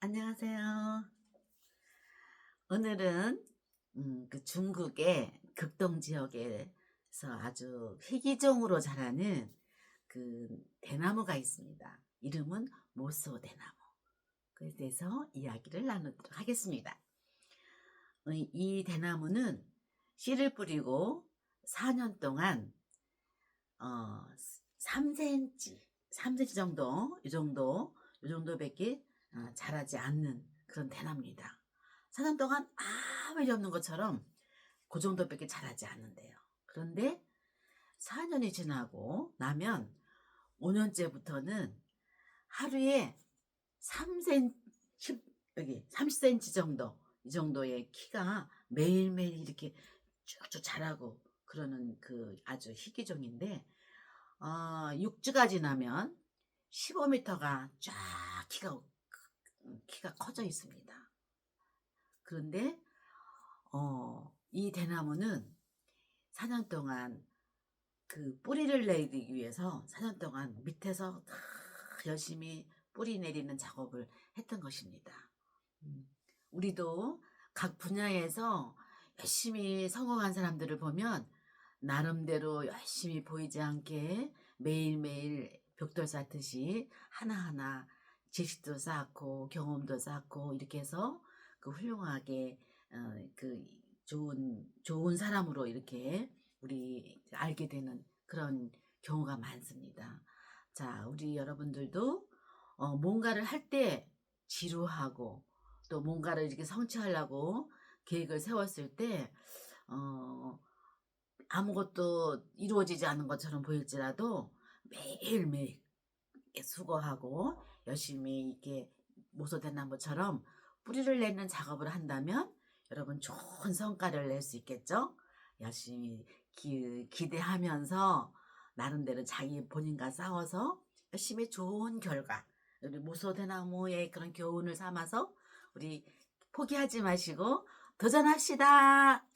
안녕하세요. 오늘은 음, 그 중국의 극동 지역에서 아주 희귀종으로 자라는 그 대나무가 있습니다. 이름은 모소 대나무. 그에 대해서 이야기를 나누도록 하겠습니다. 어, 이 대나무는 씨를 뿌리고 4년 동안 어, 3cm, 3cm 정도, 이 정도, 이 정도밖에 어, 자라지 않는 그런 대나무입니다. 4년 동안 아무 일이 없는 것처럼 그 정도밖에 자라지 않는데요. 그런데 4년이 지나고 나면 5년째부터는 하루에 3cm, 10, 여기 30cm 정도, 이 정도의 키가 매일매일 이렇게 쭉쭉 자라고 그러는 그 아주 희귀종인데, 어, 6주가 지나면 15m가 쫙 키가 키가 커져 있습니다. 그런데 어, 이 대나무는 4년 동안 그 뿌리를 내리기 위해서 4년 동안 밑에서 다 열심히 뿌리 내리는 작업을 했던 것입니다. 음, 우리도 각 분야에서 열심히 성공한 사람들을 보면 나름대로 열심히 보이지 않게 매일매일 벽돌 쌓듯이 하나하나 지식도 쌓고 경험도 쌓고 이렇게 해서 그 훌륭하게 어, 그 좋은 좋은 사람으로 이렇게 우리 알게 되는 그런 경우가 많습니다. 자, 우리 여러분들도 어, 뭔가를 할 때 지루하고 또 뭔가를 이렇게 성취하려고 계획을 세웠을 때 어, 아무것도 이루어지지 않은 것처럼 보일지라도 매일매일 수고하고 열심히 이렇게 모소대나무처럼 뿌리를 내는 작업을 한다면 여러분 좋은 성과를 낼 수 있겠죠? 열심히 기, 기대하면서 나름대로 자기 본인과 싸워서 열심히 좋은 결과 우리 모소대나무의 그런 교훈을 삼아서 우리 포기하지 마시고 도전합시다.